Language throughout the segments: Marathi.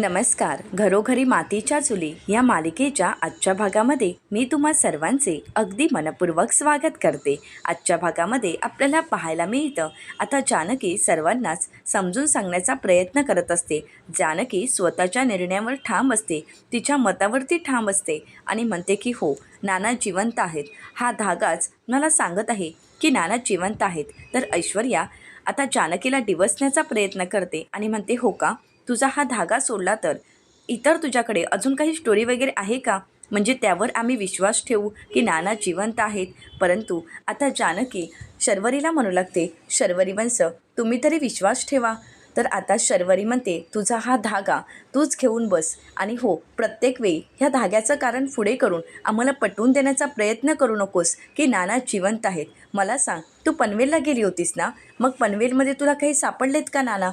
नमस्कार. घरोघरी मातीच्या चुली या मालिकेच्या आजच्या भागामध्ये मी तुम्हा सर्वांचे अगदी मनपूर्वक स्वागत करते. आजच्या भागामध्ये आपल्याला पाहायला मिळतं आता जानकी सर्वांनाच समजून सांगण्याचा प्रयत्न करत असते. जानकी स्वतःच्या निर्णयावर ठाम असते तिच्या मतावरती ठाम असते आणि म्हणते की हो नाना जिवंत आहेत. हा धागाच मला सांगत आहे की नाना जिवंत आहेत. तर ऐश्वर्या आता जानकीला डिवसण्याचा प्रयत्न करते आणि म्हणते हो का? तुझा हा धागा सोडला तर? इतर तुझ्याकडे अजून काही स्टोरी वगैरे आहे का? म्हणजे त्यावर आम्ही विश्वास ठेवू की नाना जिवंत आहेत. परंतु आता जानकी शर्वरीला म्हणू लागते शर्वरी वंस तुम्ही तरी विश्वास ठेवा. तर आता शर्वरी म्हणते तुझा हा धागा तूच घेऊन बस. आणि हो प्रत्येक वेळी ह्या धाग्याचं कारण पुढे करून आम्हाला पटवून देण्याचा प्रयत्न करू नकोस की नाना जिवंत आहेत. मला सांग तू पनवेलला गेली होतीस ना? मग पनवेलमध्ये तुला काही सापडलेत का नाना?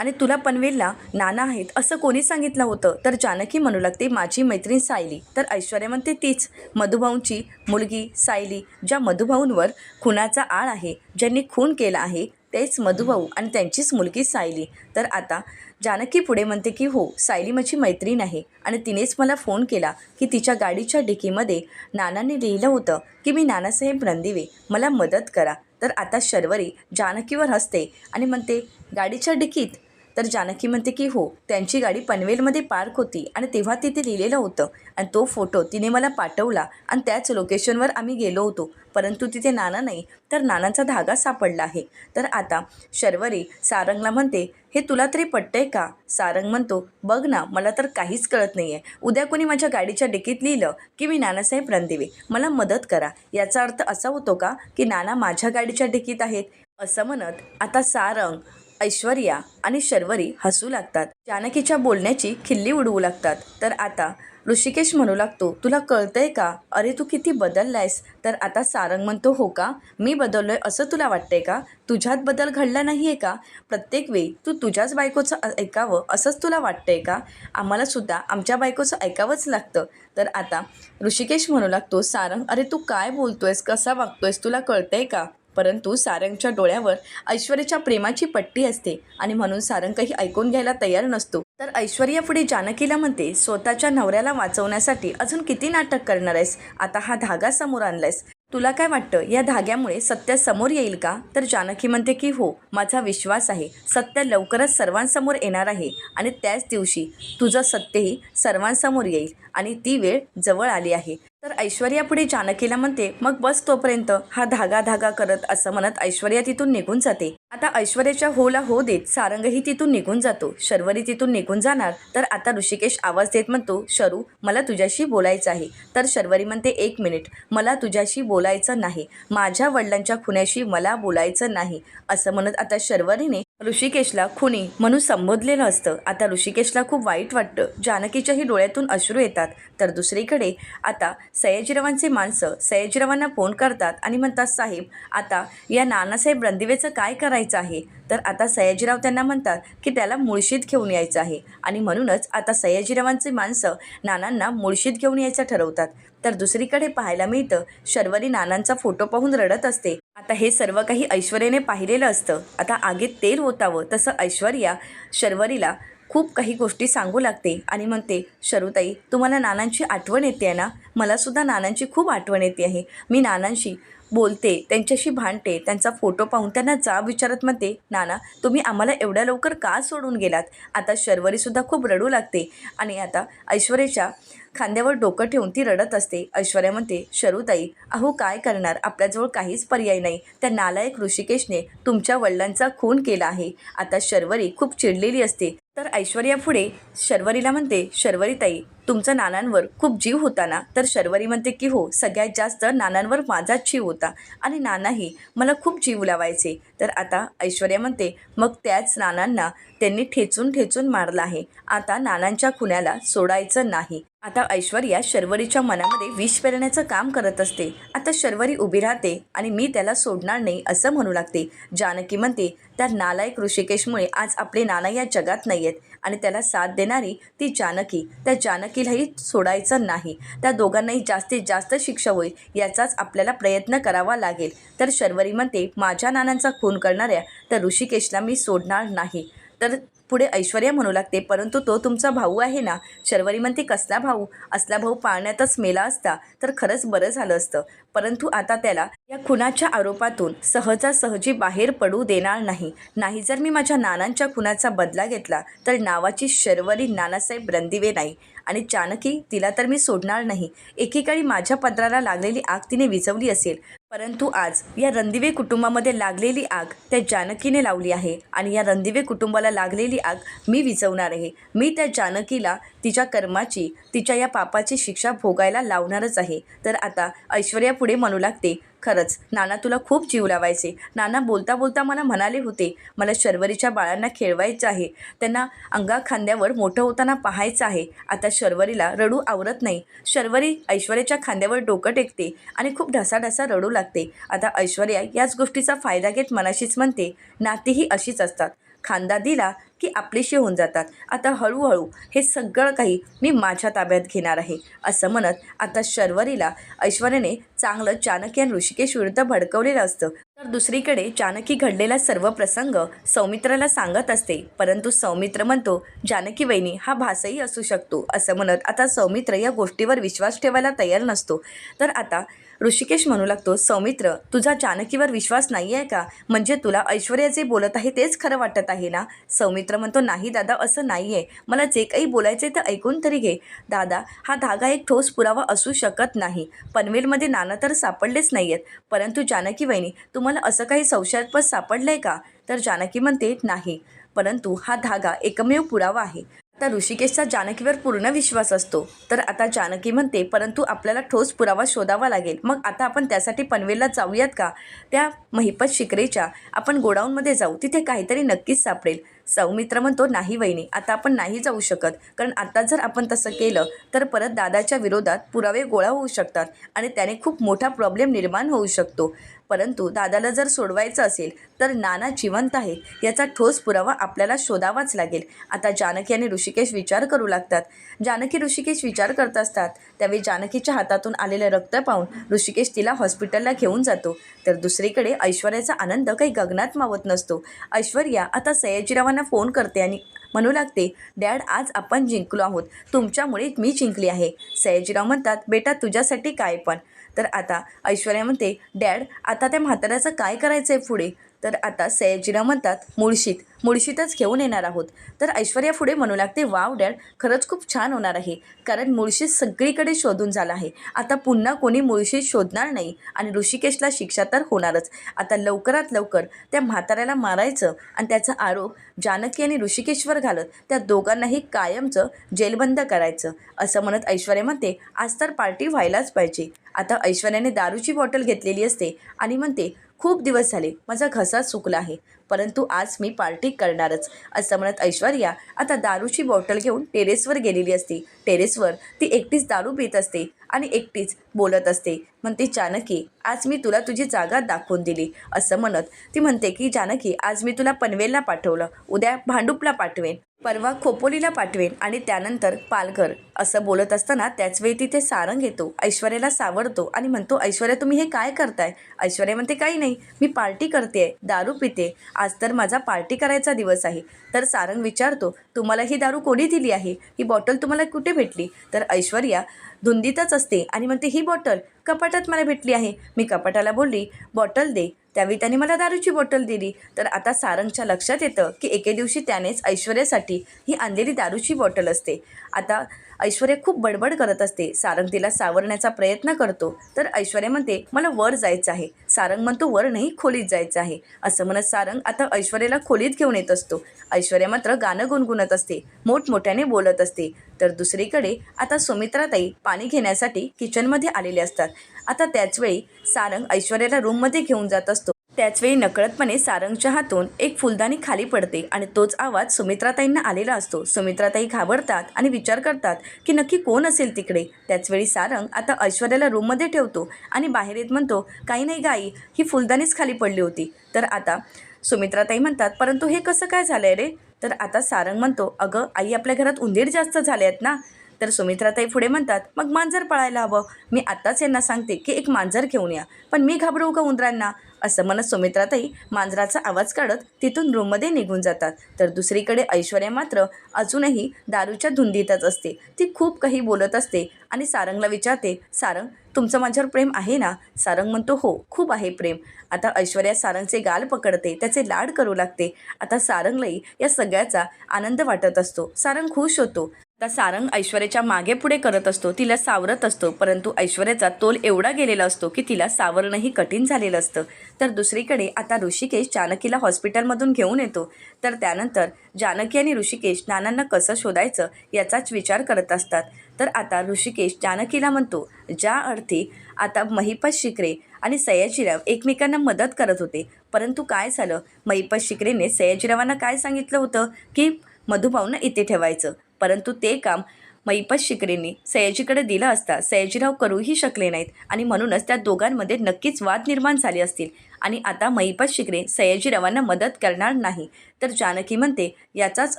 आणि तुला पनवेलला नाना आहेत असं कोणी सांगितलं होतं? तर जानकी म्हणू लागते माझी मैत्रीण सायली. तर ऐश्वर्या म्हणते तीच. मधुभाऊंची मुलगी सायली ज्या मधुभाऊंवर खुनाचा आळ आहे ज्यांनी खून केला आहे तेच मधुभाऊ आणि त्यांचीच मुलगी सायली. तर आता जानकी पुढे म्हणते की हो सायली माझी मैत्रीण आहे आणि तिनेच मला फोन केला की तिच्या गाडीच्या डिकीमध्ये नानांनी लिहिलं होतं की मी नानासाहेब रणदिवे मला मदत करा. तर आता शर्वरी जानकीवर हसते आणि म्हणते गाडीच्या डिकीत तर जानकी म्हणते की हो त्यांची गाडी पनवेलमध्ये पार्क होती आणि तेव्हा तिथे लिहिलेलं होतं. आणि तो फोटो तिने मला पाठवला आणि त्याच लोकेशनवर आम्ही गेलो होतो. परंतु तिथे नाना नाही तर नानाचा धागा सापडला आहे. तर आता शर्वरी सारंगला म्हणते हे तुला तरी पटतंय का? सारंग म्हणतो बघ ना मला तर काहीच कळत नाही आहे उद्या कोणी माझ्या गाडीच्या डिकीत लिहिलं की मी नानासाहेब रणदेवे. मला मदत करा. याचा अर्थ असा होतो का की नाना माझ्या गाडीच्या डिकीत आहेत? असं म्हणत आता सारंग ऐश्वर्या आणि शर्वरी हसू लागतात. जानकीच्या बोलण्याची खिल्ली उडवू लागतात. तर आता ऋषिकेश म्हणू लागतो तुला कळतंय का? अरे तू किती बदललायस. तर आता सारंग म्हणतो हो का? मी बदललोय असं तुला वाटतंय का? तुझ्यात बदल घडला नाही आहे का? प्रत्येक वेळी तू तुझ्याच बायकोचं ऐकावं असंच तुला वाटतंय का? आम्हाला सुद्धा आमच्या बायकोचं ऐकावंच लागतं. तर आता ऋषिकेश म्हणू लागतो सारंग अरे तू काय बोलतोयस? कसा वागतोयस? तुला कळतंय का? परंतु सारंगच्या डोळ्यावर ऐश्वर्याच्या प्रेमाची पट्टी असते आणि म्हणून सारंग काही ऐकून घ्यायला तयार नसतो. तर ऐश्वर्या पुढे जानकीला म्हणते स्वतःच्या नवऱ्याला वाचवण्यासाठी अजून किती नाटक करणार आहेस? आता हा धागा समोर आणलायस. तुला काय वाटतं या धाग्यामुळे सत्य समोर येईल का? तर जानकी म्हणते की हो माझा विश्वास आहे. सत्य लवकरच सर्वांसमोर येणार आहे आणि त्याच दिवशी तुझं सत्यही सर्वांसमोर येईल आणि ती वेळ जवळ आली आहे. तर ऐश्वर्या पुढे जानकीला म्हणते मग बस तोपर्यंत हा धागा धागा करत असं म्हणत ऐश्वर्या तिथून निघून जाते. आता ऐश्वर्याच्या होला हो देत सारंगही तिथून निघून जातो. शर्वरी तिथून निघून जाणार तर आता ऋषिकेश आवाज देत म्हणतो शरू मला तुझ्याशी बोलायचं आहे. तर शर्वरी म्हणते एक मिनिट मला तुझ्याशी बोलायचं नाही. माझ्या वडिलांच्या खुन्याशी मला बोलायचं नाही असं म्हणत आता शर्वरीने ऋषिकेशला खुनी म्हणून संबोधलेलं असतं. आता ऋषिकेशला खूप वाईट वाटतं. जानकीच्याही डोळ्यातून अश्रू येतात. तर दुसरीकडे आता सयाजीरावांचे माणसं सयाजीरावांना फोन करतात आणि म्हणतात साहेब आता या नानासाहेब रणदिवेचं काय करायचं आहे? तर आता सयाजीराव त्यांना म्हणतात की त्याला मुळशीत घेऊन यायचं आहे. आणि म्हणूनच आता सयाजीरावांचे माणसं नानांना मुळशीत घेऊन यायचं ठरवतात. तर दुसरीकडे पाहायला मिळतं शर्वरी नानांचा फोटो पाहून रडत असते. आता हे सर्व काही ऐश्वर्याने पाहिलेलं असतं. आता आगीत तेल होतावं तसं ऐश्वर्या शर्वरीला खूप काही गोष्टी सांगू लागते आणि म्हणते शरुताई तुम्हाला नानांची आठवण येते आहे ना मलासुद्धा नानांची खूप आठवण येते आहे. मी नानांशी बोलते त्यांच्याशी भांडते त्यांचा फोटो पाहून त्यांना जाब विचारत म्हणते नाना तुम्ही आम्हाला एवढ्या लवकर का सोडून गेलात? आता शर्वरीसुद्धा खूप रडू लागते. आणि आता ऐश्वर्याच्या खांद्यावर डोकं ठेवून ती रडत असते. ऐश्वर्या म्हणते शरूताई अहो काय करणार? आपल्याजवळ काहीच पर्याय नाही. त्या नालायक ऋषिकेशने तुमच्या वडिलांचा खून केला आहे. आता शर्वरी खूप चिडलेली असते. तर ऐश्वर्या पुढे शर्वरीला म्हणते शर्वरीताई तुमचा नानांवर खूप जीव होता ना? तर शर्वरी म्हणते की हो सगळ्यात जास्त नानांवर माझाच जीव होता आणि नानाही मला खूप जीव लावायचे. तर आता ऐश्वर्या म्हणते मग त्याच नानांना त्यांनी ठेचून ठेचून मारलं आहे. आता नानांच्या खुन्याला सोडायचं नाही. आता ऐश्वर्या शर्वरीच्या मनामध्ये विष पेरण्याचं काम करत असते. आता शर्वरी उभी राहते आणि मी त्याला सोडणार नाही असं म्हणू लागते. जानकी म्हणते त्या नालायक ऋषिकेशमुळे आज आपले नाना या जगात नाही आहेत आणि त्याला साथ देणारी ती जानकी. त्या जानकीलाही सोडायचं नाही. त्या दोघांनाही जास्तीत जास्त शिक्षा होईल याचाच आपल्याला प्रयत्न करावा लागेल तर शर्वरी म्हणते माझ्या नानांचा खून करणाऱ्या त्या ऋषिकेशला मी सोडणार नाही. तर पुढे ऐश्वर्या म्हणू लागते परंतु तो तुमचा भाऊ आहे ना? शर्वरी म्हणते कसला भाऊ? असला भाऊ पाळण्यातच मेला असता तर खरंच बरं झालं असतं. परंतु आता त्याला या खुनाच्या आरोपातून सहजासहजी बाहेर पडू देणार नाही. नाही जर मी माझ्या नानांच्या खुनाचा बदला घेतला तर नावाची शर्वरी नानासाहेब रंदिवे नाही. आणि चाणकी तिला तर मी सोडणार नाही. एकेकाळी माझ्या पदराला लागलेली आग तिने विझवली असेल. परंतु आज या रणदिवे कुटुंबामध्ये लागलेली आग त्या जानकीने लावली आहे आणि या रणदिवे कुटुंबाला लागलेली आग मी विझवणार आहे. मी त्या जानकीला तिच्या कर्माची तिच्या या पापाची शिक्षा भोगायला लावणारच आहे. तर आता ऐश्वर्या पुढे म्हणू लागते खरंच नाना तुला खूप जीव लावायचे. नाना बोलता बोलता मला म्हणाले होते मला शर्वरीच्या बाळांना खेळवायचं आहे. त्यांना अंगा खांद्यावर मोठं होताना पाहायचं आहे. आता शर्वरीला रडू आवरत नाही. शर्वरी ऐश्वर्याच्या खांद्यावर डोकं टेकते आणि खूप ढसाढसा रडू लागते. आता ऐश्वर्या याच गोष्टीचा फायदा घेत मनाशीच म्हणते नातीही अशीच असतात. खांदा दिला की आपलीशी होऊन जातात. आता हळूहळू हे सगळं काही मी माझ्या ताब्यात घेणार आहे असं म्हणत आता शर्वरीला ऐश्वर्याने चांगलं चाणक्य आणि ऋषिकेश विरुद्ध भडकवलेलं असतं. तर दुसरीकडे जानकी घडलेला सर्व प्रसंग सौमित्राला सांगत असते परंतु सौमित्र म्हणतो जानकी वहिनी हा भासही असू शकतो असं म्हणत आता सौमित्र या गोष्टीवर विश्वास ठेवायला तयार नसतो. तर आता ऋषिकेश म्हणू लागतो सौमित्र तुझा जानकीवर विश्वास नाही आहे का? म्हणजे तुला ऐश्वर्या जे बोलत आहे तेच खरं वाटत आहे ना? सौमित्र म्हणतो नाही दादा असं नाही आहे मला जे काही बोलायचे ते ऐकून तरी घे. दादा हा धागा एक ठोस पुरावा असू शकत नाही. पनवेलमध्ये नाणं तर सापडलेच नाही आहेत परंतु जानकी वहिनी तुम्हाला असं काही संशयास्पद सापडलं आहे का? तर जानकी म्हणते नाही. परंतु हा धागा एकमेव पुरावा आहे. आता ऋषिकेशचा जानकीवर पूर्ण विश्वास असतो. तर आता जानकी म्हणते परंतु आपल्याला ठोस पुरावा शोधावा लागेल. मग आता आपण त्यासाठी पनवेलला जाऊयात का? त्या महिपत शिकरेच्या आपण गोडाऊनमध्ये जाऊ. तिथे काहीतरी नक्कीच सापडेल. सौमित्र म्हणतो नाही वहिनी आता आपण नाही जाऊ शकत. कारण आता जर आपण तसं केलं तर परत दादाच्या विरोधात पुरावे गोळा होऊ शकतात आणि त्याने खूप मोठा प्रॉब्लेम निर्माण होऊ शकतो. परंतु दादाला जर सोडवायचं असेल तर नाना जिवंत आहे. याचा ठोस पुरावा आपल्याला शोधावाच लागेल. आता जानकी आणि ऋषिकेश विचार करू लागतात. जानकी ऋषिकेश विचार करत असतात. त्यावेळी जानकीच्या हातातून आलेलं रक्त पाहून ऋषिकेश तिला हॉस्पिटलला घेऊन जातो. तर दुसरीकडे ऐश्वर्याचा आनंद काही गगनात मावत नसतो. ऐश्वर्या आता सयाजीरावांना फोन करते आणि म्हणू लागते डॅड आज आपण जिंकलो आहोत. तुमच्यामुळे मी जिंकली आहे. सयाजीराव म्हणतात बेटा तुझ्यासाठी काय पण. तर आता ऐश्वर्या म्हणते डॅड आता त्या म्हाताऱ्याचं काय करायचं आहे पुढे? तर आता सयाजीरा म्हणतात मुळशीत मुळशीतच घेऊन येणार आहोत. तर ऐश्वर्या पुढे म्हणू लागते वाव डॅड खरंच खूप छान होणार आहे. कारण मुळशी सगळीकडे शोधून झाला आहे. आता पुन्हा कोणी मुळशीत शोधणार नाही आणि ऋषिकेशला शिक्षा तर होणारच. आता लवकरात लवकर त्या म्हाताऱ्याला मारायचं आणि त्याचा आरोप जानकी आणि ऋषिकेशवर घालत त्या दोघांनाही कायमचं जेलबंद करायचं असं म्हणत ऐश्वर्या म्हणते आज तर पार्टी व्हायलाच पाहिजे. आता ऐश्वर्याने दारूची बॉटल घेतलेली असते आणि म्हणते खूप दिवस झाले माझा घसा सुकला आहे परंतु आज मी पार्टी करणारच असं म्हणत ऐश्वर्या आता दारूची बॉटल घेऊन टेरेसवर गेलेली असते. टेरेसवर ती एकटीच दारू पित असते आणि एकटीच बोलत असते. म्हणते जानकी आज मी तुला तुझी जागा दाखवून दिली. असं म्हणत ती म्हणते की जानकी आज मी तुला पनवेलला पाठवलं. उद्या भांडूपला पाठवेन. परवा खोपोलीला पाठवेन आणि त्यानंतर पालघर असं बोलत असताना त्याचवेळी तिथे सारंग येतो ऐश्वर्याला सावरतो आणि म्हणतो ऐश्वर्या तुम्ही हे काय करताय? ऐश्वर्या म्हणते काही नाही मी पार्टी करते दारू पिते. आज तर माझा पार्टी करायचा दिवस आहे. तर सारंग विचारतो तुम्हाला ही दारू कोणी दिली आहे? ही बॉटल तुम्हाला कुठे भेटली? तर ऐश्वर्या धुंदीतच असते. आणि म्हणते ही बॉटल कपाटात मला भेटली आहे. मी कपाटाला बोलली बॉटल दे. त्यावेळी त्याने मला दारूची बॉटल दिली. तर आता सारंगच्या लक्षात येतं की एके दिवशी त्यानेच ऐश्वर्यासाठी ही आणलेली दारूची बॉटल असते. आता ऐश्वर्या खूप बडबड करत असते. सारंग तिला सावरण्याचा प्रयत्न करतो. तर ऐश्वर्या म्हणते मला वर जायचं आहे. सारंग म्हणतो वर नाही खोलीत जायचं आहे. असं म्हणत सारंग आता ऐश्वर्याला खोलीत घेऊन येत असतो. ऐश्वर्या मात्र गाणं गुणगुणत असते मोठमोठ्याने बोलत असते. तर दुसरीकडे आता सुमित्राताई पाणी घेण्यासाठी किचनमध्ये आलेले असतात. आता त्याचवेळी सारंग ऐश्वर्याला रूममध्ये घेऊन जात असतो. त्याचवेळी नकळतपणे सारंगच्या हातून एक फुलदाणी खाली पडते आणि तोच आवाज सुमित्राताईंना आलेला असतो. सुमित्राताई घाबरतात आणि विचार करतात की नक्की कोण असेल तिकडे? त्याचवेळी सारंग आता ऐश्वर्याला रूममध्ये ठेवतो आणि बाहेर येत म्हणतो काही नाही गाई ही फुलदाणीच खाली पडली होती. तर आता सुमित्राताई म्हणतात परंतु हे कसं काय झालं आहे रे? तर आता सारंग म्हणतो अगं आई आपल्या घरात उंदीर जास्त झाले आहेत ना. तर सुमित्राताई पुढे म्हणतात मग मांजर पळायला हवं. मी आत्ताच यांना सांगते की एक मांजर घेऊन या. पण मी घाबरवू का उंदरांना? असं म्हणत सुमित्राताई मांजराचा आवाज काढत तिथून रूममध्ये निघून जातात. तर दुसरीकडे ऐश्वर्या मात्र अजूनही दारूच्या धुंदीतच असते. ती खूप काही बोलत असते आणि सारंगला विचारते सारंग तुमचं माझ्यावर प्रेम आहे ना? सारंग म्हणतो हो खूप आहे प्रेम. आता ऐश्वर्या सारंगचे गाल पकडते त्याचे लाड करू लागते. आता सारंगलाही या सगळ्याचा आनंद वाटत असतो. सारंग खुश होतो. आता सारंग ऐश्वर्याच्या मागे पुढे करत असतो तिला सावरत असतो परंतु ऐश्वर्याचा तोल एवढा गेलेला असतो की तिला सावरणंही कठीण झालेलं असतं. तर दुसरीकडे आता ऋषिकेश जानकीला हॉस्पिटलमधून घेऊन येतो. तर त्यानंतर जानकी आणि ऋषिकेश नानांना कसं शोधायचं याचाच विचार करत असतात. तर आता ऋषिकेश जानकीला म्हणतो ज्या अर्थी आता महिपत शिकरे आणि सयाजीराव एकमेकांना मदत करत होते परंतु काय झालं? महिपत शिकरेने सयाजीरावांना काय सांगितलं होतं? की मधुभाऊंना इथे ठेवायचं. परंतु ते काम मैपत शिकरेंनी सयाजीकडे दिलं असता सयाजीराव करूही शकले नाहीत. आणि म्हणूनच त्या दोघांमध्ये नक्कीच वाद निर्माण झाले असतील. आणि आता मैपत शिकरे सयाजीरावांना मदत करणार नाही. तर जानकी म्हणते याचाच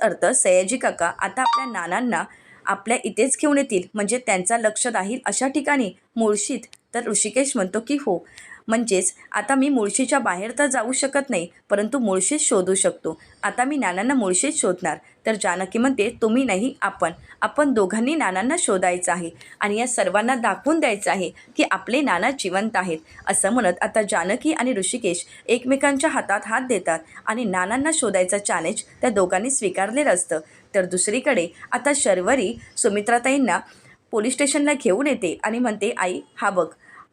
अर्थ सयाजी काका आता आपल्या नानांना आपल्या इथेच घेऊन येतील. म्हणजे त्यांचा लक्ष राहील अशा ठिकाणी? मुळशीत. तर ऋषिकेश म्हणतो की हो. म्हणजेच आता मी मुळशीच्या बाहेर तर जाऊ शकत नाही परंतु मुळशीत शोधू शकतो. आता मी नानांना मुळशीत शोधणार. तर जानकी म्हणते तुम्ही नाही आपण. आपण दोघांनी नानांना शोधायचं आहे आणि या सर्वांना दाखवून द्यायचं आहे की आपले नाना जिवंत आहेत. असं म्हणत आता जानकी आणि ऋषिकेश एकमेकांच्या हातात हात देतात आणि नानांना शोधायचं चॅलेंज त्या दोघांनी स्वीकारलेलं असतं. तर दुसरीकडे आता शर्वरी सुमित्राताईंना पोलीस स्टेशनला घेऊन येते आणि म्हणते आई हा बघ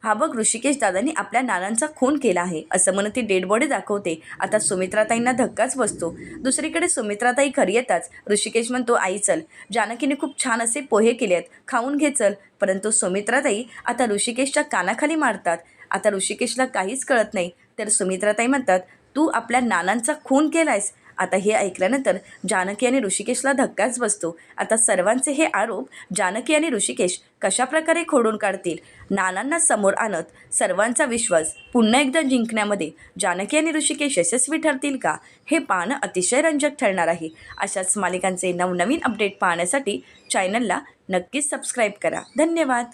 हा बघ ऋषिकेश दादांनी आपल्या नानांचा खून केला आहे. असं म्हणत ती डेड बॉडी दाखवते. आता सुमित्राताईंना धक्काच बसतो. दुसरीकडे सुमित्राताई घरी येताच ऋषिकेश म्हणतो आई चल. जानकीने खूप छान असे पोहे केले आहेत खाऊन घे चल. परंतु सुमित्राताई आता ऋषिकेशच्या कानाखाली मारतात. आता ऋषिकेशला काहीच कळत नाही. तर सुमित्राताई म्हणतात तू आपल्या नानांचा खून केलायस. आता हे ऐकल्यानंतर जानकी आणि ऋषिकेशला धक्काच बसतो. आता सर्वांचे हे आरोप जानकी आणि ऋषिकेश कशाप्रकारे खोडून काढतील? नानांना समोर आणत सर्वांचा विश्वास पुन्हा एकदा जिंकण्यामध्ये जानकी आणि ऋषिकेश यशस्वी ठरतील का? हे पाहणं अतिशय रंजक ठरणार आहे. अशाच मालिकांचे नवनवीन अपडेट पाहण्यासाठी चॅनलला नक्कीच सबस्क्राईब करा. धन्यवाद!